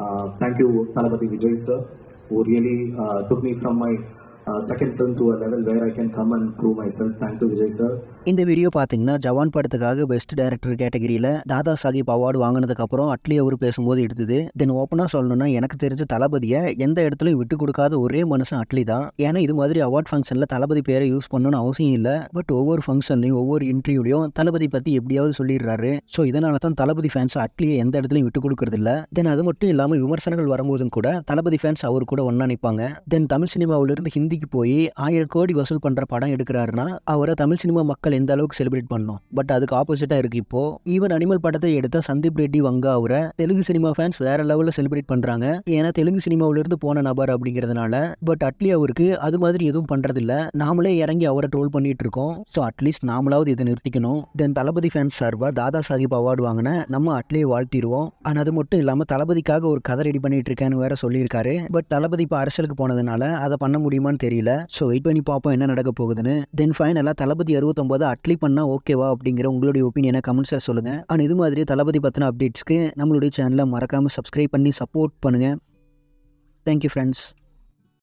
Uh, thank you, Talapati Vijay sir, who really uh, took me from my இந்த video பார்த்தீங்கன்னா ஜவான் படத்துக்காக best director கேட்டகரியில் Dada Sahib award வாங்கினதுக்கப்புறம் அட்லி அவர் பேசும்போது எடுத்தது. தென் ஓப்பனாக சொல்லணும்னா எனக்கு தெரிஞ்ச தளபதியை எந்த இடத்துலையும் விட்டு கொடுக்காத ஒரே மனுஷன் அட்லி தான். ஏன்னா இது மாதிரி அவார்ட் ஃபங்க்ஷனில் தளபதி பேரை யூஸ் பண்ணணும்னு அவசியம் இல்லை. பட் ஒவ்வொரு ஃபங்க்ஷன்லையும் ஒவ்வொரு இன்டர்வியூலையும் தளபதி பற்றி எப்படியாவது சொல்லிடுறாரு. ஸோ இதனால தான் தளபதி ஃபேன்ஸ் அட்லியை எந்த இடத்துலையும் விட்டு கொடுக்கறதில்ல தென் அது மட்டும் இல்லாமல் விமர்சனங்கள் வரும்போதும் கூட தளபதி ஃபேன்ஸ் அவர் கூட ஒன்றா நிற்பாங்க தென் தமிழ் சினிமாவிலிருந்து ஹிந்தி ஹிந்திக்கு போய் ஆயிரம் கோடி வசூல் பண்ணுற படம் எடுக்கிறாருன்னா அவரை தமிழ் சினிமா மக்கள் எந்த அளவுக்கு செலிப்ரேட் பண்ணோம் பட் அதுக்கு ஆப்போசிட்டாக இருக்கு இப்போ. ஈவன் அனிமல் படத்தை எடுத்த சந்தீப் ரெட்டி வங்கா அவரை தெலுங்கு சினிமா ஃபேன்ஸ் வேற லெவலில் செலிப்ரேட் பண்ணுறாங்க ஏன்னா தெலுங்கு சினிமாவிலிருந்து போன நபர் அப்படிங்கிறதுனால பட் அட்லி அவருக்கு அது மாதிரி எதுவும் பண்ணுறதில்ல நாமளே இறங்கி அவரை ட்ரோல் பண்ணிட்டு இருக்கோம். ஸோ அட்லீஸ்ட் நாமளாவது இதை நிறுத்திக்கணும். தென் தளபதி ஃபேன்ஸ் சார்பாக தாதா சாஹிப் அவார்டு வாங்கின நம்ம அட்லியை வாழ்த்திடுவோம். ஆனால் அது மட்டும் இல்லாமல் தளபதிக்காக ஒரு கதை ரெடி பண்ணிட்டு இருக்கேன்னு வேற சொல்லியிருக்காரு. பட் தளபதி இப்போ அரசியலுக்கு போனதுனால அதை பண்ண முடியுமான்னு தெரியல. ஸோ வெயிட் பண்ணி பார்ப்போம் என்ன நடக்க போகுதுன்னு. தென் ஃபைனலாக தளபதி அறுபத்தொம்போது அட்லி பண்ணால் ஓகேவா அப்படிங்கிற உங்களுடைய ஒப்பீனியனை கமெண்ட்ஸில் சொல்லுங்கள் அண்ட் இது மாதிரி தளபதி பற்றின அப்டேட்ஸ்க்கு நம்மளுடைய சேனலை மறக்காமல் சப்ஸ்கிரைப் பண்ணி சப்போர்ட் பண்ணுங்கள் தேங்க்யூ ஃப்ரெண்ட்ஸ்